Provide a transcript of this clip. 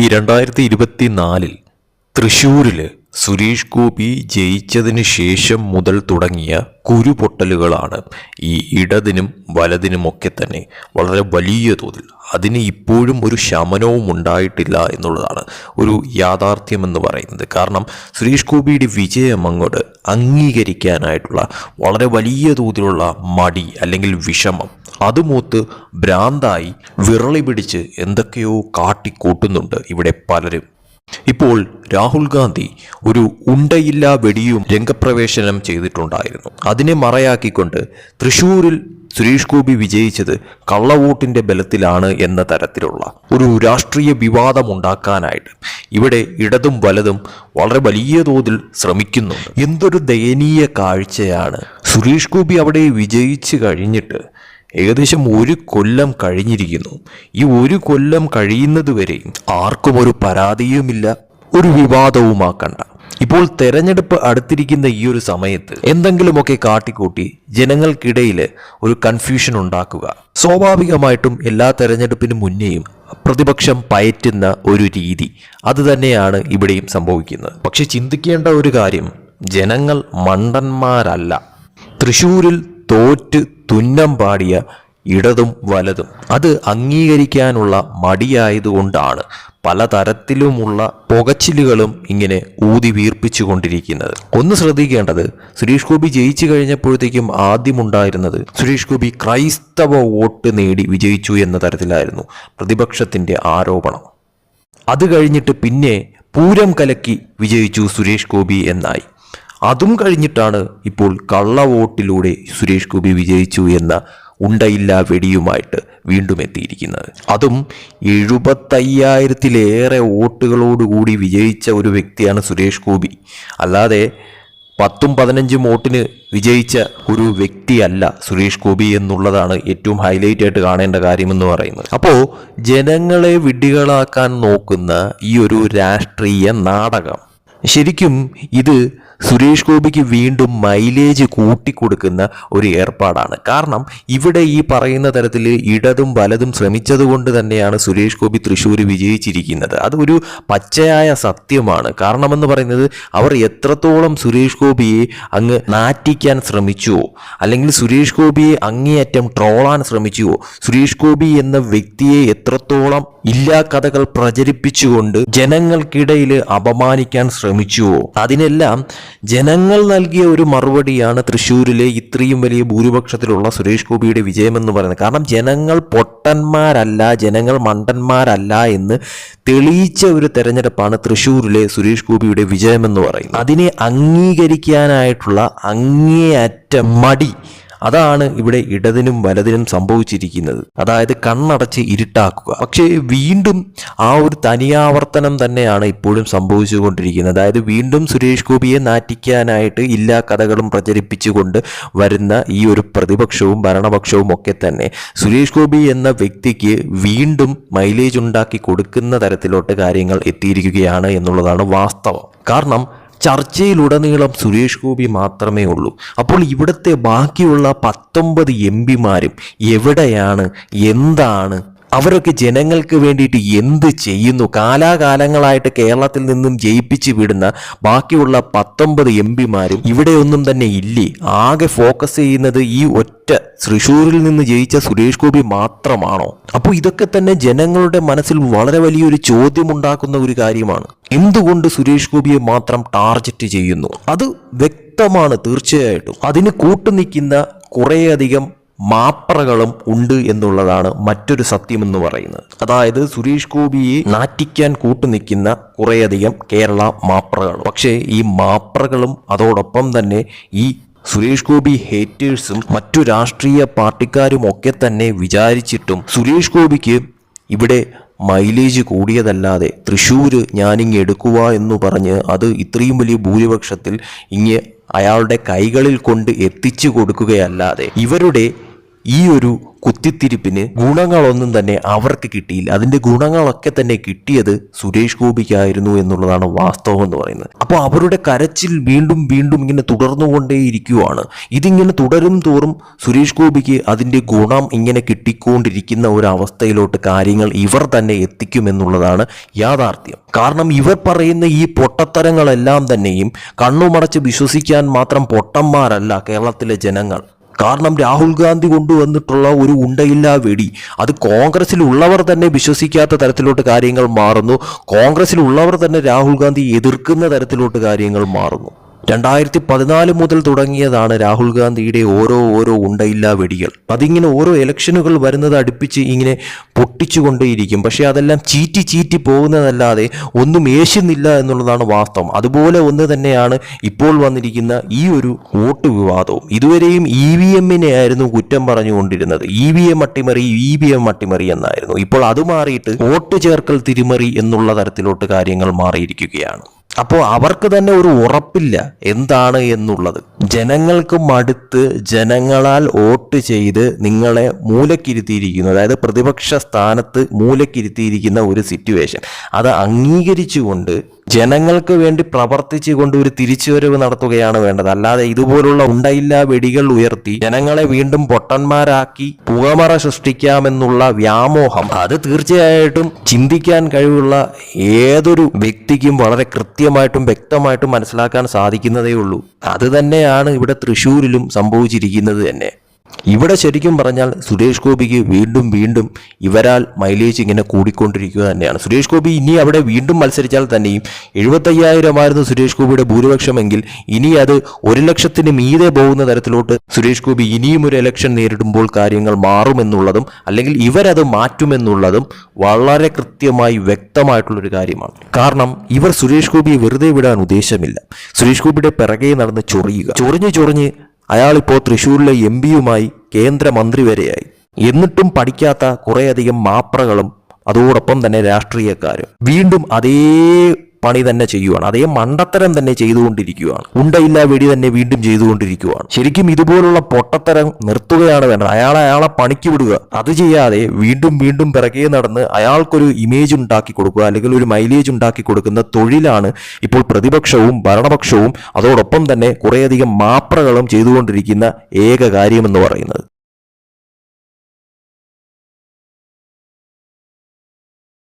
ഈ രണ്ടായിരത്തി ഇരുപത്തി നാലിൽ തൃശ്ശൂരിൽ സുരേഷ് ഗോപി ജയിച്ചതിന് ശേഷം മുതൽ തുടങ്ങിയ കുരുപൊട്ടലുകളാണ് ഈ ഇടതിനും വലതിനുമൊക്കെ തന്നെ വളരെ വലിയ തോതിൽ. അതിന് ഇപ്പോഴും ഒരു ശമനവും ഉണ്ടായിട്ടില്ല എന്നുള്ളതാണ് ഒരു യാഥാർത്ഥ്യമെന്ന് പറയുന്നത്. കാരണം സുരേഷ് ഗോപിയുടെ വിജയം അങ്ങോട്ട് അംഗീകരിക്കാനായിട്ടുള്ള വളരെ വലിയ തോതിലുള്ള മടി അല്ലെങ്കിൽ വിഷമം അതുമൂത്ത് ഭ്രാന്തായി വിറളി പിടിച്ച് എന്തൊക്കെയോ കാട്ടിക്കൂട്ടുന്നുണ്ട് ഇവിടെ പലരും. ഇപ്പോൾ രാഹുൽ ഗാന്ധി ഒരു ഉണ്ടയില്ലാ വെടിയും രംഗപ്രവേശനം ചെയ്തിട്ടുണ്ടായിരുന്നു. അതിനെ മറയാക്കിക്കൊണ്ട് തൃശൂരിൽ സുരേഷ് ഗോപി വിജയിച്ചത് കള്ളവോട്ടിന്റെ ബലത്തിലാണ് എന്ന തരത്തിലുള്ള ഒരു രാഷ്ട്രീയ വിവാദം ഉണ്ടാക്കാനായിട്ട് ഇവിടെ ഇടതും വലതും വളരെ വലിയ തോതിൽ ശ്രമിക്കുന്നുണ്ട്. എന്തൊരു ദയനീയ കാഴ്ചയാണ്. സുരേഷ് ഗോപി അവിടെ വിജയിച്ചു കഴിഞ്ഞിട്ട് ഏകദേശം ഒരു കൊല്ലം കഴിഞ്ഞിരിക്കുന്നു. ഈ ഒരു കൊല്ലം കഴിയുന്നത് വരെ ആർക്കും ഒരു പരാതിയുമില്ല ഒരു വിവാദവുമാക്കണ്ട. ഇപ്പോൾ തെരഞ്ഞെടുപ്പ് അടുത്തിരിക്കുന്ന ഈ ഒരു സമയത്ത് എന്തെങ്കിലുമൊക്കെ കാട്ടിക്കൂട്ടി ജനങ്ങൾക്കിടയിൽ ഒരു കൺഫ്യൂഷൻ ഉണ്ടാക്കുക. സ്വാഭാവികമായിട്ടും എല്ലാ തെരഞ്ഞെടുപ്പിന് മുന്നേയും പ്രതിപക്ഷം പയറ്റുന്ന ഒരു രീതി അത് തന്നെയാണ് ഇവിടെയും സംഭവിക്കുന്നത്. പക്ഷെ ചിന്തിക്കേണ്ട ഒരു കാര്യം ജനങ്ങൾ മണ്ടന്മാരല്ല. തൃശൂരിൽ തോറ്റ് തുന്നം പാടിയ ഇടതും വലതും. അത് അംഗീകരിക്കാനുള്ള മടിയായതുകൊണ്ടാണ് പലതരത്തിലുമുള്ള പുകച്ചിലുകളും ഇങ്ങനെ ഊതി വീർപ്പിച്ചു കൊണ്ടിരിക്കുന്നത് ഒന്ന് ശ്രദ്ധിക്കേണ്ടത് സുരേഷ് ഗോപി ജയിച്ചു കഴിഞ്ഞപ്പോഴത്തേക്കും ആദ്യമുണ്ടായിരുന്നത് സുരേഷ് ഗോപി ക്രൈസ്തവ വോട്ട് നേടി വിജയിച്ചു എന്ന തരത്തിലായിരുന്നു പ്രതിപക്ഷത്തിന്റെ ആരോപണം. അത് കഴിഞ്ഞിട്ട് പിന്നെ പൂരം കലക്കി വിജയിച്ചു സുരേഷ് ഗോപി എന്നായി. അതും കഴിഞ്ഞിട്ടാണ് ഇപ്പോൾ കള്ളവോട്ടിലൂടെ സുരേഷ് ഗോപി വിജയിച്ചു എന്ന ഉണ്ടയില്ല വെടിയുമായിട്ട് വീണ്ടും എത്തിയിരിക്കുന്നത്. അതും എഴുപത്തയ്യായിരത്തിലേറെ വോട്ടുകളോടുകൂടി വിജയിച്ച ഒരു വ്യക്തിയാണ് സുരേഷ് ഗോപി. അല്ലാതെ പത്തും പതിനഞ്ചും വോട്ടിന് വിജയിച്ച ഒരു വ്യക്തിയല്ല സുരേഷ് ഗോപി എന്നുള്ളതാണ് ഏറ്റവും ഹൈലൈറ്റ് ആയിട്ട് കാണേണ്ട കാര്യമെന്ന് പറയുന്നത്. അപ്പോൾ ജനങ്ങളെ വിഡ്ഢികളാക്കാൻ നോക്കുന്ന ഈ ഒരു രാഷ്ട്രീയ നാടകം. ശരിക്കും ഇത് സുരേഷ് ഗോപിക്ക് വീണ്ടും മൈലേജ് കൂട്ടിക്കൊടുക്കുന്ന ഒരു ഏർപ്പാടാണ്. കാരണം ഇവിടെ ഈ പറയുന്ന തരത്തിൽ ഇടതും വലതും ശ്രമിച്ചതുകൊണ്ട് തന്നെയാണ് സുരേഷ് ഗോപി തൃശ്ശൂർ വിജയിച്ചിരിക്കുന്നത്. അത് ഒരു പച്ചയായ സത്യമാണ്. കാരണമെന്ന് പറയുന്നത് അവർ എത്രത്തോളം സുരേഷ് ഗോപിയെ അങ്ങ് നാറ്റിക്കാൻ ശ്രമിച്ചുവോ അല്ലെങ്കിൽ സുരേഷ് ഗോപിയെ അങ്ങേയറ്റം ട്രോളാൻ ശ്രമിച്ചുവോ സുരേഷ് ഗോപി എന്ന വ്യക്തിയെ എത്രത്തോളം ഇല്ലാ കഥകൾ പ്രചരിപ്പിച്ചുകൊണ്ട് ജനങ്ങൾക്കിടയിൽ അപമാനിക്കാൻ ശ്രമിച്ചുവോ അതിനെല്ലാം ജനങ്ങൾ നൽകിയ ഒരു മറുപടിയാണ് തൃശ്ശൂരിലെ ഇത്രയും വലിയ ഭൂരിപക്ഷത്തിലുള്ള സുരേഷ് ഗോപിയുടെ വിജയമെന്ന് പറയുന്നത്. കാരണം ജനങ്ങൾ പൊട്ടന്മാരല്ല ജനങ്ങൾ മണ്ടന്മാരല്ല എന്ന് തെളിയിച്ച ഒരു തെരഞ്ഞെടുപ്പാണ് തൃശ്ശൂരിലെ സുരേഷ് ഗോപിയുടെ വിജയമെന്ന് പറയുന്നത്. അതിനെ അംഗീകരിക്കാനായിട്ടുള്ള അങ്ങേയറ്റ മടി അതാണ് ഇവിടെ ഇടതിനും വലതിനും സംഭവിച്ചിരിക്കുന്നത്. അതായത് കണ്ണടച്ച് ഇരുട്ടാക്കുക. പക്ഷേ വീണ്ടും ആ ഒരു തനിയാവർത്തനം തന്നെയാണ് ഇപ്പോഴും സംഭവിച്ചുകൊണ്ടിരിക്കുന്നത്. അതായത് വീണ്ടും സുരേഷ് ഗോപിയെ നാറ്റിക്കാനായിട്ട് എല്ലാ കഥകളും പ്രചരിപ്പിച്ചുകൊണ്ട് വരുന്ന ഈ ഒരു പ്രതിപക്ഷവും ഭരണപക്ഷവും ഒക്കെ തന്നെ സുരേഷ് ഗോപി എന്ന വ്യക്തിക്ക് വീണ്ടും മൈലേജ് ഉണ്ടാക്കി കൊടുക്കുന്ന തരത്തിലോട്ട് കാര്യങ്ങൾ എത്തിയിരിക്കുകയാണ് എന്നുള്ളതാണ് വാസ്തവം. കാരണം ചർച്ചയിലുടനീളം സുരേഷ് ഗോപി മാത്രമേ ഉള്ളൂ. അപ്പോൾ ഇവിടുത്തെ ബാക്കിയുള്ള പത്തൊമ്പത് എം പിമാരും എവിടെയാണ്? എന്താണ്? അവരൊക്കെ ജനങ്ങൾക്ക് വേണ്ടിയിട്ട് എന്ത് ചെയ്യുന്നു? കാലാകാലങ്ങളായിട്ട് കേരളത്തിൽ നിന്നും ജയിപ്പിച്ച് വിടുന്ന ബാക്കിയുള്ള പത്തൊമ്പത് എം പിമാരും ഇവിടെയൊന്നും തന്നെ ഇല്ലേ? ആകെ ഫോക്കസ് ചെയ്യുന്നത് ഈ ഒറ്റ തൃശൂരിൽ നിന്ന് ജയിച്ച സുരേഷ് ഗോപി മാത്രമാണോ? അപ്പോൾ ഇതൊക്കെ തന്നെ ജനങ്ങളുടെ മനസ്സിൽ വളരെ വലിയൊരു ചോദ്യമുണ്ടാക്കുന്ന ഒരു കാര്യമാണ്. എന്തുകൊണ്ട് സുരേഷ് ഗോപിയെ മാത്രം ടാർഗറ്റ് ചെയ്യുന്നു? അത് വ്യക്തമാണ് തീർച്ചയായിട്ടും. അതിന് കൂട്ടുനിൽക്കുന്ന കുറേയധികം മാപ്രകളും ഉണ്ട് എന്നുള്ളതാണ് മറ്റൊരു സത്യം എന്ന് പറയുന്നത്. അതായത് സുരേഷ് ഗോപിയെ നാറ്റിക്കാൻ കൂട്ടുനിൽക്കുന്ന കുറേയധികം കേരള മാപ്രകൾ പക്ഷേ ഈ മാപ്രകളും അതോടൊപ്പം തന്നെ ഈ സുരേഷ് ഗോപി ഹേറ്റേഴ്സും മറ്റു രാഷ്ട്രീയ പാർട്ടിക്കാരും ഒക്കെ തന്നെ വിചാരിച്ചിട്ടും സുരേഷ് ഗോപിക്ക് ഇവിടെ മൈലേജ് കൂടിയതല്ലാതെ തൃശ്ശൂർ ഞാനിങ്ങ് എടുക്കുക എന്ന് പറഞ്ഞ് അത് ഇത്രയും വലിയ ഭൂരിപക്ഷത്തിൽ ഇങ്ങ് അയാളുടെ കൈകളിൽ കൊണ്ട് എത്തിച്ചു കൊടുക്കുകയല്ലാതെ ഇവരുടെ ഈ ഒരു കുത്തിത്തിരിപ്പിന് ഗുണങ്ങളൊന്നും തന്നെ അവർക്ക് കിട്ടിയില്ല. അതിന്റെ ഗുണങ്ങളൊക്കെ തന്നെ കിട്ടിയത് സുരേഷ് ഗോപിക്കായിരുന്നു എന്നുള്ളതാണ് വാസ്തവം എന്ന് പറയുന്നത്. അപ്പോൾ അവരുടെ കരച്ചിൽ വീണ്ടും വീണ്ടും ഇങ്ങനെ തുടർന്നുകൊണ്ടേയിരിക്കുവാണ് ഇതിങ്ങനെ തുടരും തോറും സുരേഷ് ഗോപിക്ക് അതിന്റെ ഗുണം ഇങ്ങനെ കിട്ടിക്കൊണ്ടിരിക്കുന്ന ഒരു അവസ്ഥയിലോട്ട് കാര്യങ്ങൾ ഇവർ തന്നെ എത്തിക്കുമെന്നുള്ളതാണ് യാഥാർത്ഥ്യം. കാരണം ഇവർ പറയുന്ന ഈ പൊട്ടത്തരങ്ങളെല്ലാം തന്നെയും കണ്ണുമടച്ച് വിശ്വസിക്കാൻ മാത്രം പൊട്ടന്മാരല്ല കേരളത്തിലെ ജനങ്ങൾ. കാരണം രാഹുൽ ഗാന്ധി കൊണ്ടുവന്നിട്ടുള്ള ഒരു ഉണ്ടയില്ലാ വെടി. അത് കോൺഗ്രസിലുള്ളവർ തന്നെ വിശ്വസിക്കാത്ത തരത്തിലോട്ട് കാര്യങ്ങൾ മാറുന്നു. കോൺഗ്രസിലുള്ളവർ തന്നെ രാഹുൽ ഗാന്ധി എതിർക്കുന്ന തരത്തിലോട്ട് കാര്യങ്ങൾ മാറുന്നു. രണ്ടായിരത്തി പതിനാല് മുതൽ തുടങ്ങിയതാണ് രാഹുൽ ഗാന്ധിയുടെ ഓരോ ഓരോ ഉണ്ടയില്ലാ വെടികൾ. അതിങ്ങനെ ഓരോ ഇലക്ഷനുകൾ വരുന്നത് അടുപ്പിച്ച് ഇങ്ങനെ പൊട്ടിച്ചുകൊണ്ടേയിരിക്കും. പക്ഷേ അതെല്ലാം ചീറ്റി ചീറ്റി പോകുന്നതല്ലാതെ ഒന്നും ഏശുന്നില്ല എന്നുള്ളതാണ് വാസ്തവം. അതുപോലെ ഒന്ന് തന്നെയാണ് ഇപ്പോൾ വന്നിരിക്കുന്ന ഈ ഒരു വോട്ട് വിവാദവും. ഇതുവരെയും ഇ വി എമ്മിനെ ആയിരുന്നു കുറ്റം പറഞ്ഞുകൊണ്ടിരുന്നത്. ഇ വി എം അട്ടിമറി ഇ വി എം അട്ടിമറി എന്നായിരുന്നു. ഇപ്പോൾ അത് മാറിയിട്ട് വോട്ട് ചേർക്കൽ തിരിമറി എന്നുള്ള തരത്തിലോട്ട് കാര്യങ്ങൾ മാറിയിരിക്കുകയാണ്. അപ്പോൾ അവർക്ക് തന്നെ ഒരു ഉറപ്പില്ല. എന്താണ് എന്നുള്ളത്? ജനങ്ങൾക്ക് മടുത്ത് ജനങ്ങളാൽ വോട്ട് ചെയ്ത് നിങ്ങളെ മൂലക്കിരുത്തിയിരിക്കുന്നു. അതായത് പ്രതിപക്ഷ സ്ഥാനത്ത് മൂലക്കിരുത്തിയിരിക്കുന്ന ഒരു സിറ്റുവേഷൻ അത് അംഗീകരിച്ചുകൊണ്ട് ജനങ്ങൾക്ക് വേണ്ടി പ്രവർത്തിച്ചുകൊണ്ട് ഒരു തിരിച്ചുവരവ് നടത്തുകയാണ് വേണ്ടത്. അല്ലാതെ ഇതുപോലുള്ള ഉണ്ടയില്ല വെടികൾ ഉയർത്തി ജനങ്ങളെ വീണ്ടും പൊട്ടന്മാരാക്കി പുകമറ സൃഷ്ടിക്കാമെന്നുള്ള വ്യാമോഹം അത് തീർച്ചയായിട്ടും ചിന്തിക്കാൻ കഴിവുള്ള ഏതൊരു വ്യക്തിക്കും വളരെ കൃത്യമായിട്ടും വ്യക്തമായിട്ടും മനസ്സിലാക്കാൻ സാധിക്കുന്നതേ ഉള്ളൂ അത് തന്നെയാണ് ഇവിടെ തൃശ്ശൂരിലും സംഭവിച്ചിരിക്കുന്നത് തന്നെ. ഇവിടെ ശരിക്കും പറഞ്ഞാൽ സുരേഷ് ഗോപിക്ക് വീണ്ടും വീണ്ടും ഇവരാൽ മൈലേജ് ഇങ്ങനെ കൂടിക്കൊണ്ടിരിക്കുക തന്നെയാണ്. സുരേഷ് ഗോപി ഇനി അവിടെ വീണ്ടും മത്സരിച്ചാൽ തന്നെയും എഴുപത്തയ്യായിരമായിരുന്നു സുരേഷ് ഗോപിയുടെ ഭൂരിപക്ഷമെങ്കിൽ ഇനി അത് ഒരു ലക്ഷത്തിന് മീതെ പോകുന്ന തരത്തിലോട്ട് സുരേഷ് ഗോപി ഇനിയും ഒരു ഇലക്ഷൻ നേരിടുമ്പോൾ കാര്യങ്ങൾ മാറുമെന്നുള്ളതും അല്ലെങ്കിൽ ഇവരത് മാറ്റുമെന്നുള്ളതും വളരെ കൃത്യമായി വ്യക്തമായിട്ടുള്ളൊരു കാര്യമാണ്. കാരണം ഇവർ സുരേഷ് ഗോപിയെ വെറുതെ വിടാൻ ഉദ്ദേശമില്ല. സുരേഷ് ഗോപിയുടെ പിറകെ നടന്ന് ചൊറിയുക. ചൊറിഞ്ഞ് ചൊറിഞ്ഞ് അയാളിപ്പോൾ തൃശ്ശൂരിലെ എം പിയുമായി കേന്ദ്രമന്ത്രി വരെയായി. എന്നിട്ടും പഠിക്കാത്ത കുറേയധികം മാപ്രകളും അതോടൊപ്പം തന്നെ രാഷ്ട്രീയക്കാരും. വീണ്ടും അതേ പണി തന്നെ ചെയ്യുവാണ്. അതേ മണ്ടത്തരം തന്നെ ചെയ്തുകൊണ്ടിരിക്കുകയാണ് ഉണ്ടയില്ല വെടി തന്നെ വീണ്ടും ചെയ്തുകൊണ്ടിരിക്കുകയാണ് ശരിക്കും ഇതുപോലുള്ള പൊട്ടത്തരം നിർത്തുകയാണ് വേണ്ടത്. അയാളെ അയാളെ പണിക്ക് വിടുക. അത് ചെയ്യാതെ വീണ്ടും വീണ്ടും പിറകെ നടന്ന് അയാൾക്കൊരു ഇമേജ് ഉണ്ടാക്കി കൊടുക്കുക അല്ലെങ്കിൽ ഒരു മൈലേജ് ഉണ്ടാക്കി കൊടുക്കുന്ന തൊഴിലാണ് ഇപ്പോൾ പ്രതിപക്ഷവും ഭരണപക്ഷവും അതോടൊപ്പം തന്നെ കുറേയധികം മാപ്രകളും ചെയ്തുകൊണ്ടിരിക്കുന്ന ഏക കാര്യമെന്ന് പറയുന്നത്.